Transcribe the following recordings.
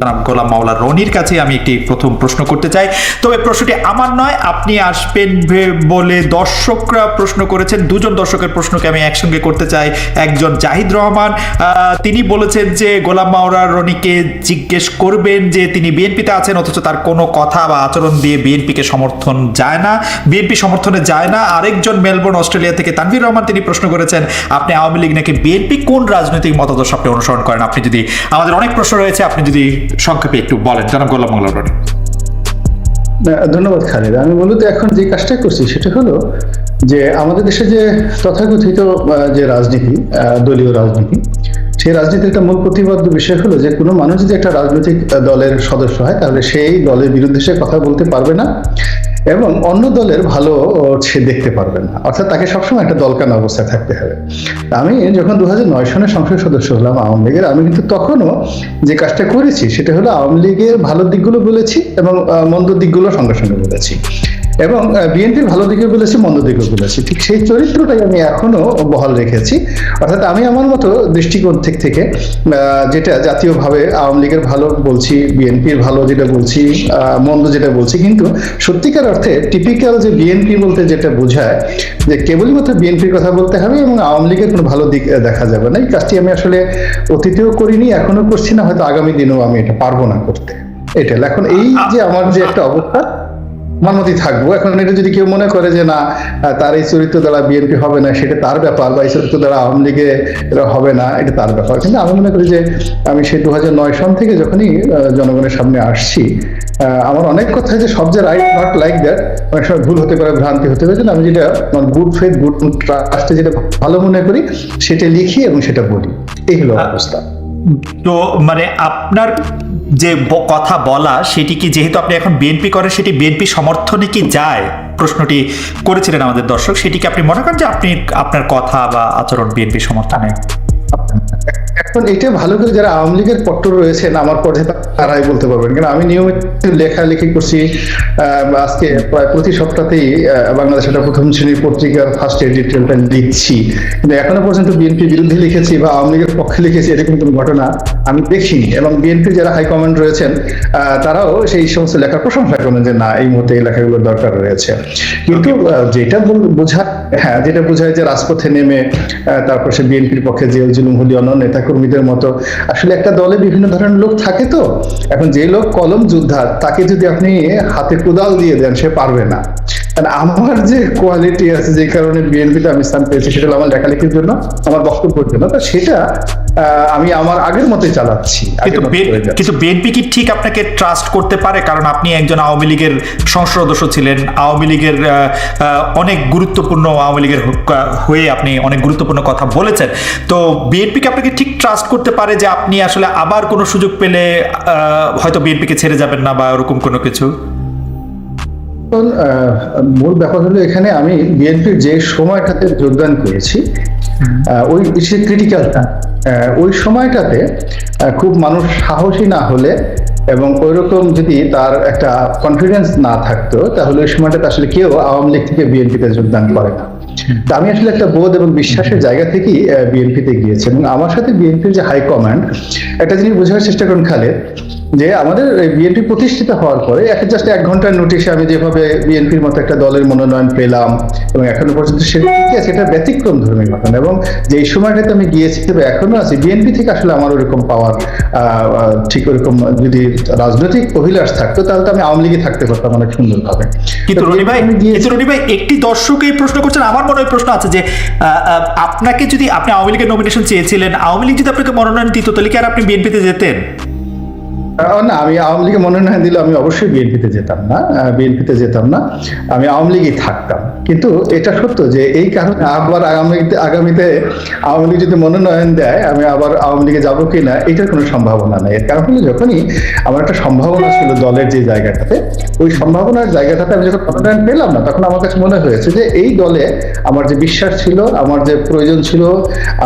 জনাব গোলাম মাওলা রনির কাছে আমি একটি প্রথম প্রশ্ন করতে চাই। তবে প্রশ্নটি আমার নয়, আপনি আসবেন বলে দর্শকরা প্রশ্ন করেছেন। দুজন দর্শকের প্রশ্নকে আমি একসঙ্গে করতে চাই। একজন জাহিদ রহমান তিনি বলেছেন যে গোলাম মাওলা রনিকে জিজ্ঞেস করবেন যে তিনি বিএনপিতে আছেন, অথচ তার কোনো কথা বা আচরণ দিয়ে বিএনপিকে সমর্থন যায় না। বিএনপি সমর্থনে যায় না। আরেকজন মেলবোর্ন, অস্ট্রেলিয়া থেকে তানভীর রহমান, তিনি প্রশ্ন করেছেন, আপনি আওয়ামী লীগ নাকি বিএনপি? কোন রাজনৈতিক মতাদর্শ আপনি অনুসরণ করেন? আপনি যদি আমাদের অনেক প্রশ্ন রয়েছে, আপনি যদি সংক্ষেপে একটু বলেন, জনাব গোলাম মোল্লা রনি। ধন্যবাদ খালেদ। আমি মূলত এখন যে কাজটা করছি সেটা হলো যে আমাদের দেশে যে তথাকথিত যে রাজনীতি দলীয় রাজনীতি, সেই রাজনীতির একটা মূল প্রতিবদ্ধ বিষয় হলো যে কোনো মানুষ যদি একটা রাজনৈতিক দলের সদস্য হয়, তাহলে সেই দলের বিরুদ্ধে সে কথা বলতে পারবে না। এবং অন্য দলের ভালো সে দেখতে পারবে না। অর্থাৎ তাকে সবসময় একটা দলকান অবস্থায় থাকতে হবে। আমি যখন দু সনের সংসদ সদস্য হলাম আওয়ামী লীগের, আমি কিন্তু তখনও যে কাজটা করেছি সেটা হলো আওয়ামী লীগের ভালো দিকগুলো বলেছি এবং মন্দ দিকগুলো সঙ্গে সঙ্গে বলেছি। এবং বিএনপির ভালো দিকে বলেছি মন্দ দিকে বলেছি ঠিক সেই চরিত্রটাই আমি এখনও বহাল রেখেছি। অর্থাৎ আমি আমার মতো দৃষ্টিকোণ থেকে থেকে যেটা জাতীয়ভাবে আওয়ামী লীগের ভালো বলছি, বিএনপির ভালো যেটা বলছি মন্দ যেটা বলছি, কিন্তু সত্যিকার অর্থে টিপিক্যাল যে বিএনপি বলতে যেটা বোঝায়, যে কেবলই মাত্র বিএনপির কথা বলতে হবে এবং আওয়ামী লীগের কোনো ভালো দিক দেখা যাবে না। এই কাজটি আমি আসলে অতীতেও করিনি এখনও করছি না, হয়তো আগামী দিনেও আমি এটা পারব না করতে। এটা এখন এই যে আমার যে একটা অবস্থা আমার মতোই থাকব। এখন এটা যদি কেউ মনে করে যে না তার এই চরিত্র দ্বারা বিএনপি হবে না সেটা তার ব্যাপার বা এই চরিত্র দ্বারা আওয়ামী লীগে হবে না এটা তার ব্যাপার। কিন্তু আমি মনে করি যে আমি সেই দু নয় সন থেকে যখনই জনগণের সামনে আসছি আহ, আমার অনেক কথা যে সব যে রাইট নট লাইক দ্যাট অনেক সময় ভুল হতে পারে ভ্রান্তি হতে পারে আমি যেটা গুড ফেথ গুড ট্রাস্টে যেটা ভালো মনে করি সেটা লিখি এবং সেটা বলি। এই হলো অবস্থা। তো মানে আপনার যে কথা বলা সেটি কি যেহেতু আপনি এখন বিএনপি করেন, সেটি বিএনপি সমর্থনে কি যায়? প্রশ্নটি করেছিলেন আমাদের দর্শক সেটিকে আপনি মনে করেন যে আপনি আপনার কথা বা আচরণ বিএনপি সমর্থনে? এখন এটা ভালো করে যারা আওয়ামী লীগের পট্টর রয়েছেন আমার পথে তারাই বলতে পারবেন। কারণ আমি নিয়মিত লেখালেখি করছি আজকে প্রায় প্রতি সপ্তাহেই আহ, বাংলাদেশের একটা প্রথম শ্রেণির পত্রিকার ফার্স্ট এডিটোরিয়ালটা লিখছি। কিন্তু এখনও পর্যন্ত বিএনপি বিরুদ্ধে লিখেছি বা আওয়ামী লীগের পক্ষে লিখেছি এরকম কোনো ঘটনা আমি দেখিনি। এবং বিএনপির যারা হাইকমান্ড রয়েছেন তারাও সেই সমস্ত লেখার প্রশংসা করেন যে না এই মুহূর্তে এই লেখাগুলোর দরকার রয়েছে। কিন্তু যেটা বোঝায় হ্যাঁ যেটা বোঝায় যে রাজপথে নেমে তারপর সে বিএনপির পক্ষে জেল জুলুম হলি অন্য নেতাকর্মীদের মতো। আসলে একটা দলে বিভিন্ন ধরনের লোক থাকে তো। এখন যে লোক কলম যোদ্ধা, তাকে যদি আপনি হাতে কোদাল দিয়ে দেন, সে পারবে না। আমার যে কোয়ালিটি আছে যে কারণে বিএনপিতে আমি স্থান পেয়েছি সেটা আমার লেখালেখির জন্য আমার বক্তব্যের জন্য। তো সেটা আমি আমার আগের মতোই চালাচ্ছি কিন্তু বিএনপি কি ঠিক আপনাকে ট্রাস্ট করতে পারে? কারণ আপনি একজন আওয়ামী লীগের সংসদ সদস্য ছিলেন। আওয়ামী লীগের অনেক গুরুত্বপূর্ণ আওয়ামী লীগের হয়ে আপনি অনেক গুরুত্বপূর্ণ কথা বলেছেন। তো বিএনপি কি আপনাকে ঠিক ট্রাস্ট করতে পারে যে আপনি আসলে আবার কোনো সুযোগ পেলে হয়তো বিএনপিকে ছেড়ে যাবেন না বা ওরকম কোনো কিছু? মূল ব্যাপার হলো এখানে আমি বিএনপির যে সময়টাতে যোগদান করেছি ওই সে ক্রিটিক্যাল ওই সময়টাতে খুব মানুষ সাহসী না হলে এবং ওইরকম যদি তার একটা কনফিডেন্স না থাকতো তাহলে ওই সময়টাতে আসলে কেউ আওয়ামী লীগ থেকে বিএনপিতে যোগদান করে না। আমি আসলে একটা বোধ এবং বিশ্বাসের জায়গা থেকেই বিএনপিতে গিয়েছি এবং আমার সাথে বিএনপির যে হাইকমান্ড একটা জিনিস বোঝার চেষ্টা করুন খালে যে আমাদের বিএনপি প্রতিষ্ঠিত হওয়ার পরে এক জাস্ট এক ঘণ্টার নোটিশে আমি যেভাবে বিএনপির মতো একটা দলের মনোনয়ন পেলাম এবং এখনও পর্যন্ত সেটা ব্যতিক্রম ধর্মী ঘটনা এবং যে সময়টাতে আমি গিয়েছি এখনও আছি বিএনপি থেকে আসলে আমার ওরকম পাওয়ার ঠিক ওরকম যদি রাজনৈতিক অভিলাষ থাকতো তাহলে তো আমি আওয়ামী লীগে থাকতে পারতাম অনেক সুন্দরভাবে। কিন্তু রনি ভাই রনি ভাই একটি দর্শক এই প্রশ্ন করছেন আমার মনে প্রশ্ন আছে যে আপনাকে যদি আপনি আওয়ামী লীগের নমিনেশন চেয়েছিলেন, আওয়ামী লীগ যদি আপনাকে মনোনয়ন দিত, তাহলে কি আর আপনি বিএনপিতে যেতেন? না, আমি আওয়ামী লীগে মনোনয়ন দিলে আমি অবশ্যই বিএনপিতে যেতাম না বিএনপিতে যেতাম না, আমি আওয়ামী লীগেই থাকতাম। কিন্তু এটা সত্য যে এই কারণে আবার আগামীতে আগামীতে আওয়ামী লীগ যদি মনোনয়ন দেয়, আমি আবার আওয়ামী লীগে যাব কি না, এটার কোনো সম্ভাবনা নেই। এর কারণ হলো যখনই আমার একটা সম্ভাবনা ছিল দলের যে জায়গাটাতে, ওই সম্ভাবনার জায়গাটাতে আমি যখন মনোনয়ন পেলাম না, তখন আমার কাছে মনে হয়েছে যে এই দলে আমার যে বিশ্বাস ছিল, আমার যে প্রয়োজন ছিল,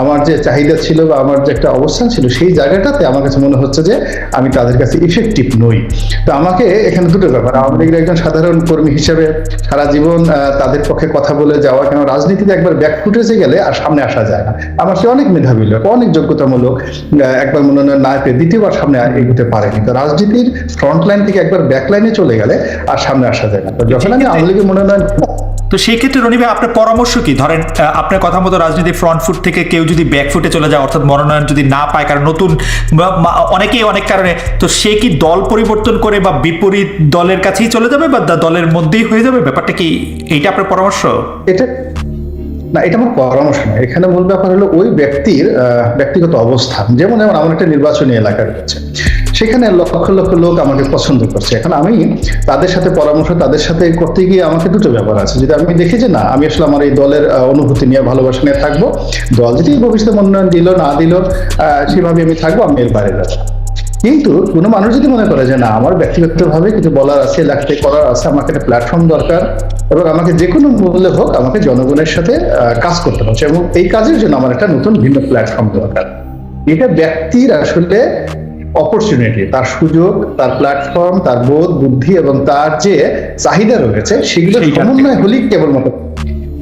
আমার যে চাহিদা ছিল বা আমার যে একটা অবস্থান ছিল, সেই জায়গাটাতে আমার কাছে মনে হচ্ছে যে আমি তাদেরকে কাছে ইফেক্টিভ নই। তো আমাকে এখানে দুটো ব্যাপার, আওয়ামী লীগের একজন সাধারণ কর্মী হিসেবে সারা জীবন তাদের পক্ষে কথা বলে যাওয়া কেন, রাজনীতিতে একবার ব্যাক ফুটেজে গেলে আর সামনে আসা যায় না। আমার সে অনেক মেধাবী লোক, অনেক যোগ্যতামূলক একবার মনোনয়ন না পেয়ে দ্বিতীয়বার সামনে এগোতে পারেনি। তো রাজনীতির ফ্রন্ট লাইন থেকে একবার ব্যাক লাইনে চলে গেলে আর সামনে আসা যায় না। তো যখন আমি আওয়ামী লীগের মনোনয়ন তো সেই ক্ষেত্রে রনি ভাই, আপনার পরামর্শ কি? ধরেন আপনার কথা মতো রাজনীতি ফ্রন্ট ফুট থেকে কেউ যদি ব্যাক ফুটে চলে যায়, অর্থাৎ মনোনয়ন যদি না পায়, কারণ নতুন অনেকেই অনেক কারণে, তো সে কি দল পরিবর্তন করে বা বিপরীত দলের কাছেই চলে যাবে বা দলের মধ্যেই হয়ে যাবে? ব্যাপারটা কি এইটা আপনার পরামর্শ? এটা, না, এটা আমার পরামর্শ না। এখানে মূল ব্যাপার হলো ওই ব্যক্তির ব্যক্তিগত অবস্থান। যেমন যেমন আমার একটা নির্বাচনী এলাকা রয়েছে। সেখানে লক্ষ লক্ষ লোক আমাকে পছন্দ করছে। এখন আমি তাদের সাথে পরামর্শ, তাদের সাথে করতে গিয়ে আমাকে দুটো ব্যাপার আছে। যদি আমি দেখি যে না, আমি আসলে আমার এই দলের অনুভূতি নিয়ে, ভালোবাসা নিয়ে থাকব, দল যদি ভবিষ্যতে মনোনয়ন দিল, না দিল সেভাবে আমি থাকব, আমি এর বাইরে যাব। কিন্তু কোনো মানুষ যদি মনে করে যে না, আমার ব্যক্তিগতভাবে কিছু বলার আছে লেখাতে করার আছে, আমাকে একটা প্ল্যাটফর্ম দরকার, এবং আমাকে যে কোনো মূল্যে হোক, আমাকে জনগণের সাথে কাজ করতে হচ্ছে, এবং এই কাজের জন্য আমার একটা নতুন ভিন্ন প্ল্যাটফর্ম দরকার। এটা ব্যক্তির আসলে অপরচুনিটি তার সুযোগ তার প্ল্যাটফর্ম তার বোধ বুদ্ধি এবং তার যে চাহিদা রয়েছে সেগুলো। সমন্বয় হলেই কেবলমাত্র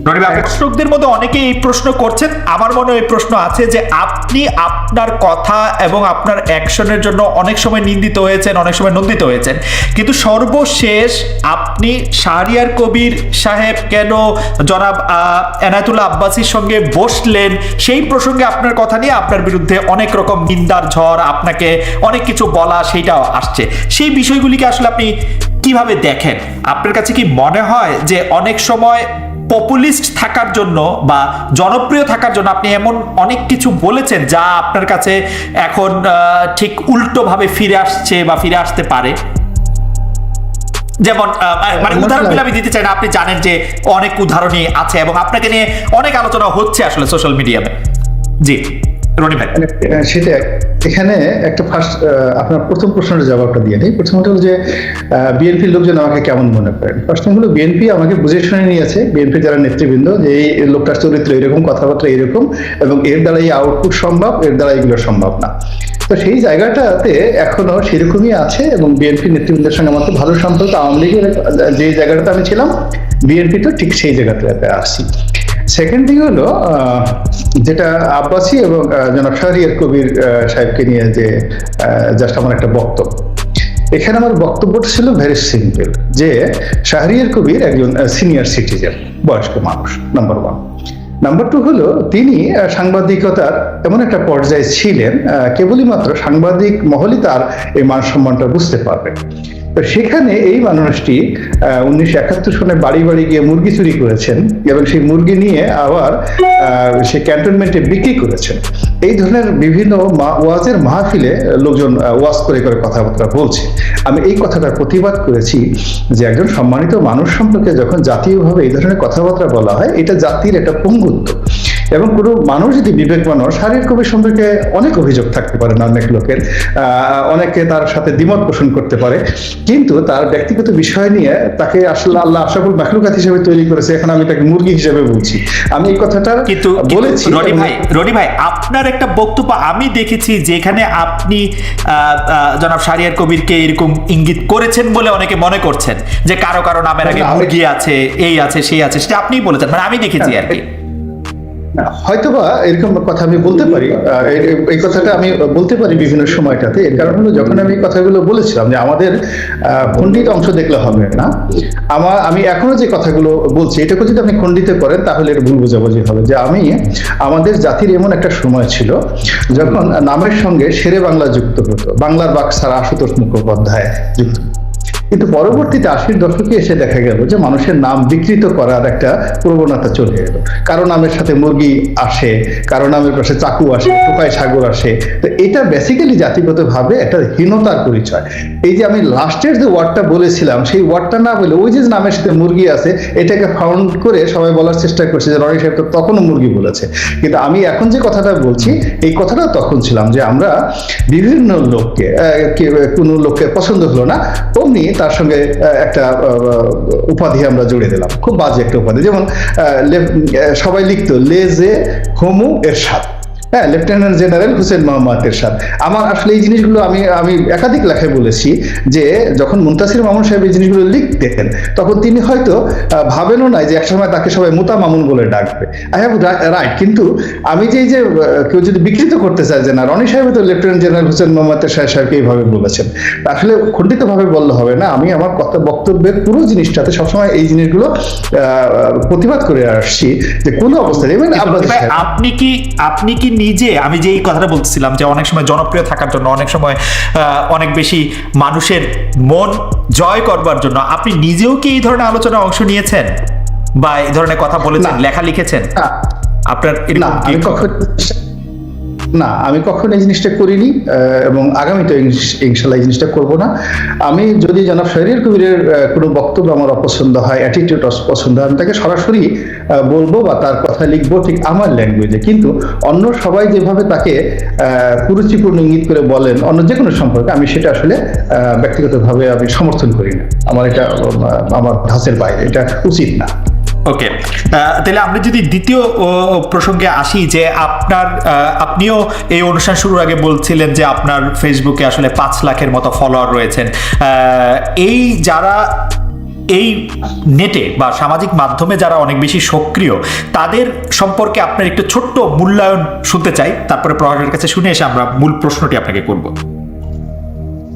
দর্শকদের মধ্যে অনেকেই এই প্রশ্ন করছেন। আমার মনে এই প্রশ্ন আছে যে, আপনি আপনার কথা এবং আপনার অ্যাকশনের জন্য অনেক সময় নিন্দিত হয়েছেন, অনেক সময় নন্দিত হয়েছেন। কিন্তু সর্বশেষ আপনি শাহরিয়ার কবির সাহেব কেন জনাব এনায়েতুল্লাহ আব্বাসির সঙ্গে বসলেন? সেই প্রসঙ্গে আপনার কথা নিয়ে আপনার বিরুদ্ধে অনেক রকম নিন্দার ঝড়, আপনাকে অনেক কিছু বলা, সেইটাও আসছে। সেই বিষয়গুলিকে আসলে আপনি কীভাবে দেখেন? আপনার কাছে কি মনে হয় যে অনেক সময় পপুলিস্ট থাকার জন্য বা জনপ্রিয় থাকার জন্য আপনি এমন অনেক কিছু বলেছেন যা আপনার কাছে এখন ঠিক উল্টোভাবে ফিরে আসছে বা ফিরে আসতে পারে। যেমন মানে উদাহরণ উদাহরণগুলো আমি দিতে চাই না আপনি জানেন যে অনেক উদাহরণই আছে এবং আপনাকে নিয়ে অনেক আলোচনা হচ্ছে আসলে সোশ্যাল মিডিয়াতে জি। রনি ভাই। মানে, সেটা এখানে একটা ফার্স্ট আপনার প্রথম প্রশ্নের জবাবটা দিয়ে নিই। প্রথমত হলো যে বিএনপির লোকজন আমাকে কেমন মনে করেন? ফার্স্ট হলো বিএনপি আমাকে বুঝে শুনে নিয়েছে। বিএনপি যারা নেতৃবৃন্দ যে এই লোকটার চরিত্র এরকম কথাবার্তা এরকম এবং এর দ্বারা এই আউটপুট সম্ভব এর দ্বারা এগুলো সম্ভব না। তো সেই জায়গাটাতে এখনও সেরকমই আছে এবং বিএনপি নেতৃবৃন্দের সঙ্গে আমার তো ভালো সম্পর্ক। আওয়ামী লীগের যে জায়গাটাতে আমি ছিলাম বিএনপি তো ঠিক সেই জায়গাটাতে আসছি। সেকেন্ড থিং হলো যেটা আব্বাসি এবং জনাব শাহরিয়ার কবির সাহেবকে নিয়ে যে জাস্ট আমার একটা বক্তব্য। এখানে আমার বক্তব্যটা ছিল ভেরি সিম্পল যে শাহরিয়ার কবির একজন সিনিয়র সিটিজেন বয়স্ক মানুষ নাম্বার ওয়ান নাম্বার টু হলো, তিনি সাংবাদিকতার এমন একটা পর্যায়ে ছিলেন কেবলই মাত্র সাংবাদিক মহলই তার এই মান সম্মানটা বুঝতে পারবে। তো সেখানে এই মানুষটি উনিশশো একাত্তর সনে বাড়ি বাড়ি গিয়ে মুরগি চুরি করেছেন এবং সেই মুরগি নিয়ে আবার সে ক্যান্টনমেন্টে বিক্রি করেছেন। এই ধরনের বিভিন্ন ওয়াজের মাহফিলে লোকজন ওয়াজ করে করে কথাবার্তা বলছে। আমি এই কথাটার প্রতিবাদ করেছি যে একজন সম্মানিত মানুষ সম্পর্কে যখন জাতীয়ভাবে এই ধরনের কথাবার্তা বলা হয়, এটা জাতির একটা পঙ্গুত্ব। এবং কোনো মানুষ যদি বিবেক মানুষ শারীরিক কবি সম্পর্কে অনেক অভিযোগ থাকতে পারে না অনেক লোকের অনেকে তার সাথে দ্বিমত পোষণ করতে পারে। কিন্তু তার ব্যক্তিগত বিষয় নিয়ে তাকে আসলে আল্লাহ আশাফুল মাখলুকাত হিসেবে তৈরি করেছে এখন আমি তাকে মুরগি হিসেবে বলছি। আমি এই কথাটা কিন্তু বলেছি রনি ভাই রনি ভাই আপনার একটা বক্তব্য আমি দেখেছি যেখানে আপনি জনাব শারিয়ার কবিরকে এরকম ইঙ্গিত করেছেন বলে অনেকে মনে করছেন যে কারও কারও নামের আগে মুরগি আছে এই আছে সেই আছে সেটা আপনিই বলেছেন মানে আমি দেখেছি আর কি। হয়তোবা এরকম কথা আমি বলতে পারি এই- কথাটা আমি বলতে পারি বিভিন্ন সময়টাতে এর কারণ হলো যখন আমি কথাগুলো বলেছিলাম যে আমাদের খণ্ডিত অংশ দেখলে হবে না আমার আমি এখনও যে কথাগুলো বলছি এটাকে যদি আপনি খণ্ডিত করেন, তাহলে এটা ভুল বোঝাবুঝি হবে যে আমি আমাদের জাতির এমন একটা সময় ছিল যখন নামের সঙ্গে শেরে বাংলা যুক্ত হতো, বাংলার বাক্সার আশুতোষ মুখোপাধ্যায় যুক্ত। কিন্তু পরবর্তীতে আশির দশকে এসে দেখা গেল যে মানুষের নাম বিকৃত করার একটা প্রবণতা চলে এলো। কারও নামের সাথে মুরগি আসে, কারও নামের পাশে চাকু আসে, টোকাই সাগর আসে। তো এটা বেসিক্যালি জাতিগতভাবে একটা হীনতার পরিচয়। এই যে আমি লাস্টের যে ওয়ার্ডটা বলেছিলাম, সেই ওয়ার্ডটা না বলে ওই যে নামের সাথে মুরগি আছে, এটাকে ফাউন্ড করে সবাই বলার চেষ্টা করছে যে রনি সাহেব তো তখনও মুরগি বলেছে। কিন্তু আমি এখন যে কথাটা বলছি, এই কথাটা তখন ছিলাম যে আমরা বিভিন্ন লোককে কোনো লোককে পছন্দ হলো না, অমনি তার সঙ্গে একটা উপাধি আমরা জুড়ে দিলাম। খুব বাজে একটা উপাধি। যেমন সবাই লিখতো লেজে হোমু এর সাথ হ্যাঁ লেফটেন্যান্ট জেনারেল হুসেন মোহাম্মদ এরশাদ আমার আসলে এই জিনিসগুলো আমি আমি একাধিক লেখায় বলেছি যে যখন মুন্তাসির মামুন সাহেব এই জিনিসগুলো লিখতেন তখন তিনি হয়তো ভাবেনও না যে একসময় তাকে সবাই মুতা মামুন বলে ডাকবে। আই হ্যাভ রাইট কিন্তু আমি যে যে কেউ যদি বিকৃত করতে চায় যে না রনি সাহেব তো লেফটেন্যান্ট জেনারেল হুসেন মোহাম্মদ এরশাদ সাহেবকে এইভাবে বলেছেন। আসলে খণ্ডিতভাবে বললে হবে না আমি আমার কথা বক্তব্যের পুরো জিনিসটাতে সবসময় এই জিনিসগুলো আহ, প্রতিবাদ করে আসছি যে কোনো অবস্থায়। আপনি কি আপনি কি নিজে আমি যে এই কথাটা বলতেছিলাম যে অনেক সময় জনপ্রিয় থাকার জন্য অনেক সময় অনেক বেশি মানুষের মন জয় করবার জন্য আপনি নিজেও কি এই ধরনের আলোচনায় অংশ নিয়েছেন? বা এই ধরনের কথা বলেছেন। লেখা লিখেছেন? আপনার না আমি কখন না আমি কখনো এই জিনিসটা করিনি এবং আগামীতে ইনশাল্লাহ এই জিনিসটা করব না। আমি যদি জনাব শহরিয়ার কবিরের কোনো বক্তব্য আমার অপছন্দ হয় অ্যাটিটিউড অপছন্দ হয় আমি তাকে সরাসরি বলব বা তার কথা লিখব ঠিক আমার ল্যাঙ্গুয়েজে কিন্তু অন্য সবাই যেভাবে তাকে কুরুচিপূর্ণ ইঙ্গিত করে বলেন, অন্য যে কোনো সম্পর্কে আমি সেটা আসলে ব্যক্তিগতভাবে আমি সমর্থন করি না। আমার এটা আমার ধাঁচের বাইরে, এটা উচিত না। ওকে তাহলে আমরা যদি দ্বিতীয় প্রসঙ্গে আসি যে আপনার আপনিও এই অনুষ্ঠান শুরুর আগে বলছিলেন যে আপনার ফেসবুকে আসলে পাঁচ লাখের মতো ফলোয়ার রয়েছেন। এই যারা এই নেটে বা সামাজিক মাধ্যমে যারা অনেক বেশি সক্রিয়, তাদের সম্পর্কে আপনার একটু ছোট্ট মূল্যায়ন শুনতে চাই। তারপরে প্রভাবের কাছে শুনে এসে আমরা মূল প্রশ্নটি আপনাকে করব।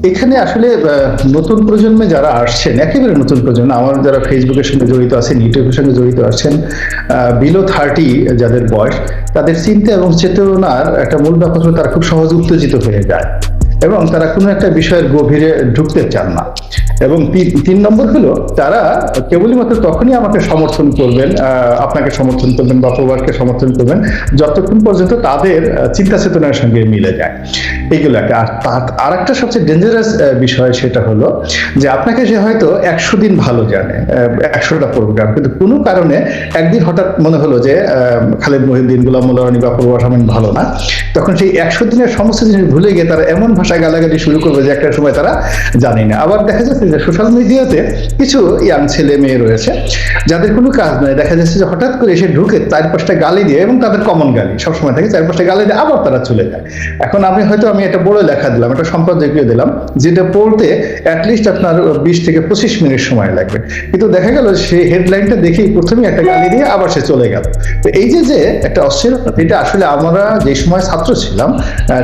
এখানে আসলে নতুন প্রজন্মে যারা আসছেন, একেবারে নতুন প্রজন্ম, আমার যারা ফেসবুকের সঙ্গে জড়িত আছেন ইউটিউবের সঙ্গে জড়িত আছেন বিলো থার্টি যাদের বয়স, তাদের চিন্তা এবং চেতনার একটা মূল ব্যাপার তারা খুব সহজ উত্তেজিত হয়ে যায় এবং তারা কোনো একটা বিষয়ের গভীরে ঢুকতে চান না। এবং তিন নম্বর হলো, তারা কেবলই মাত্র তখনই আমাকে সমর্থন করবেন আপনাকে সমর্থন করবেন বা প্রবাদকে সমর্থন করবেন, যতক্ষণ পর্যন্ত তাদের চিন্তা চেতনার সঙ্গে মিলে যায়। এইগুলো একটা। আর একটা সবচেয়ে ডেঞ্জারাস বিষয় সেটা হলো যে আপনাকে সে হয়তো একশো দিন ভালো জানে একশোটা প্রোগ্রাম কিন্তু কোনো কারণে একদিন হঠাৎ মনে হলো যে খালেদ মহিউদ্দিন, গোলাম মোল্লারানি বা পূর্ব আসামিন ভালো না, তখন সেই একশো দিনের সমস্ত জিনিস ভুলে গিয়ে তারা এমন ভাষায় গালাগালি শুরু করবে যে একটা সময় তারা জানে না। আবার দেখা যাচ্ছে যে সোশ্যাল মিডিয়াতে কিছু ইয়াং ছেলে মেয়ে রয়েছে, যাদের কোনো কাজ নয় দেখা যাচ্ছে যে হঠাৎ করে এসে ঢুকে চার পাঁচটা গালি দিয়ে এবং তাদের কমন গালি। সবসময় থাকে চার পাঁচটা গালি দিয়ে আবার তারা চলে যায়। এখন আমি হয়তো আমি একটা বড় লেখা দিলাম, একটা সম্পাদকীয় দিলাম, যেটা পড়তে অ্যাটলিস্ট আপনার বিশ থেকে পঁচিশ মিনিট সময় লাগবে। কিন্তু দেখা গেল সেই হেডলাইনটা দেখেই প্রথমেই একটা গালি দিয়ে আবার সে চলে গেল। তো এই যে যে একটা অস্থিরতা এটা আসলে আমরা যে সময় ছাত্র ছিলাম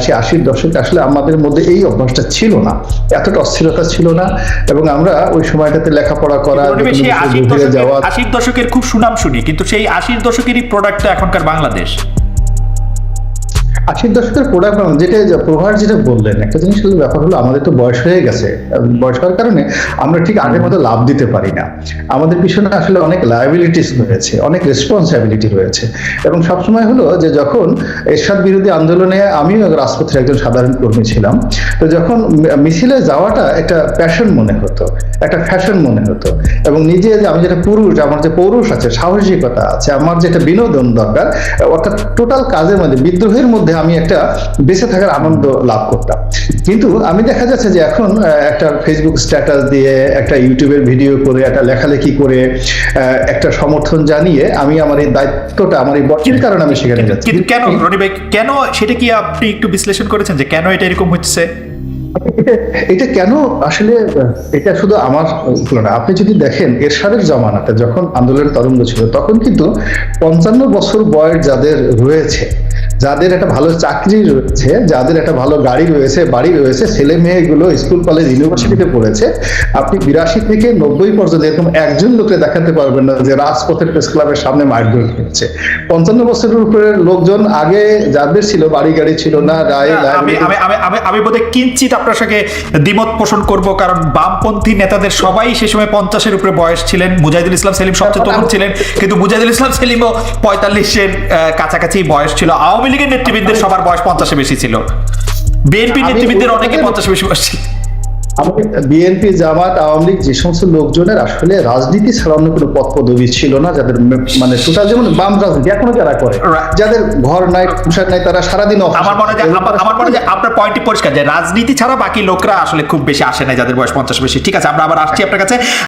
সে আশির দশকে আসলে আমাদের মধ্যে এই অভ্যাসটা ছিল না। এতটা অস্থিরতা ছিল না। এবং আমরা ওই সময়টাতে লেখাপড়া করা আশির দশকের খুব সুনাম শুনি কিন্তু সেই আশির দশকেরই প্রোডাক্টটা এখনকার বাংলাদেশ। আশির দশকের প্রোডাক্ট যেটা প্রভার যেটা বললেন, একটা জিনিস ব্যাপার হলো আমাদের তো বয়স হয়ে গেছে। বয়স হওয়ার কারণে আমরা ঠিক আগের মতো লাভ দিতে পারি না। আমাদের পিছনে আসলে অনেক লায়াবিলিটিস রয়েছে, অনেক রেসপন্সিবিলিটি রয়েছে। এবং সবসময় হলো যে যখন এরশাদ বিরোধী আন্দোলনে আমিও রাজপথের একজন সাধারণ কর্মী ছিলাম, তো যখন মিছিলে যাওয়াটা একটা প্যাশন মনে হতো, একটা ফ্যাশন মনে হতো। এবং নিজে যে আমি যেটা পুরুষ, আমার যে পৌরুষ আছে, সাহসিকতা আছে, আমার যেটা বিনোদন দরকার, অর্থাৎ টোটাল কাজের মধ্যে, বিদ্রোহের মধ্যে আমি একটা বেঁচে থাকার আনন্দ লাভ করতাম। কিন্তু আমি দেখা যাচ্ছে যে এখন একটা ফেসবুক স্ট্যাটাস দিয়ে একটা ইউটিউবের ভিডিও করে একটা লেখালেখি করে একটা সমর্থন জানিয়ে আমি আমার এই দায়িত্বটা আমার এই বটির কারণে আমি সেখানে যাচ্ছি। কেন রনি ভাই কেন সেটা কি আপনি একটু বিশ্লেষণ করেছেন যে কেন এটা এরকম হচ্ছে? এটা- কেন আসলে এটা শুধু আমার তুলনা আপনি যদি দেখেন এরশাদের জমানাতে যখন আন্দোলনের তরঙ্গ ছিল তখন কিন্তু পঞ্চান্ন বছর বয়স যাদের রয়েছে যাদের একটা ভালো চাকরি রয়েছে যাদের একটা ভালো গাড়ি রয়েছে বাড়ি রয়েছে ছেলে মেয়েগুলো স্কুল কলেজ ইউনিভার্সিটিতে পড়েছে আপনি বিরাশি থেকে নব্বই পর্যন্ত এরকম একজন লোকে দেখাতে পারবেন না যে রাজপথের প্রেস ক্লাবের সামনে মারধর খেয়েছে পঞ্চান্ন বছরের উপরে লোকজন আগে যাদের ছিল বাড়ি গাড়ি ছিল না রায় আমি আমি আমি বোধহয় কিঞ্চিত আপনার সঙ্গে দ্বিমত পোষণ করব কারণ বামপন্থী নেতাদের সবাই সে সময় পঞ্চাশের উপরে বয়স ছিলেন মুজাহিদুল ইসলাম সেলিম সবচেয়ে তরুণ ছিলেন কিন্তু মুজাহিদুল ইসলাম সেলিমও পঁয়তাল্লিশের কাছাকাছি বয়স ছিল। আওয়ামী লীগের নেতৃবৃন্দের সবার বয়স পঞ্চাশে বেশি ছিল। বিএনপি নেতৃবৃন্দের অনেকে পঞ্চাশে বেশি বয়স ছিল। বিএনপি জামাত আওয়ামী লীগ যে সমস্ত লোকজনের আসলে রাজনীতি ছাড়া অন্য কোনো পদ পদবি ছিল না যাদের মানে টোটাল যেমন বাম রাজনীতি এখনও যারা করে যাদের ঘর নাই সংসার নাই তারা সারাদিন আমার মনে হয় আমার- মনে হয় আপনার পয়েন্টটি পরিষ্কার যে রাজনীতি ছাড়া বাকি লোকরা আসলে খুব বেশি আসে না যাদের বয়স পঞ্চাশ বেশি। ঠিক আছে আমরা আবার আসছি আপনার কাছে।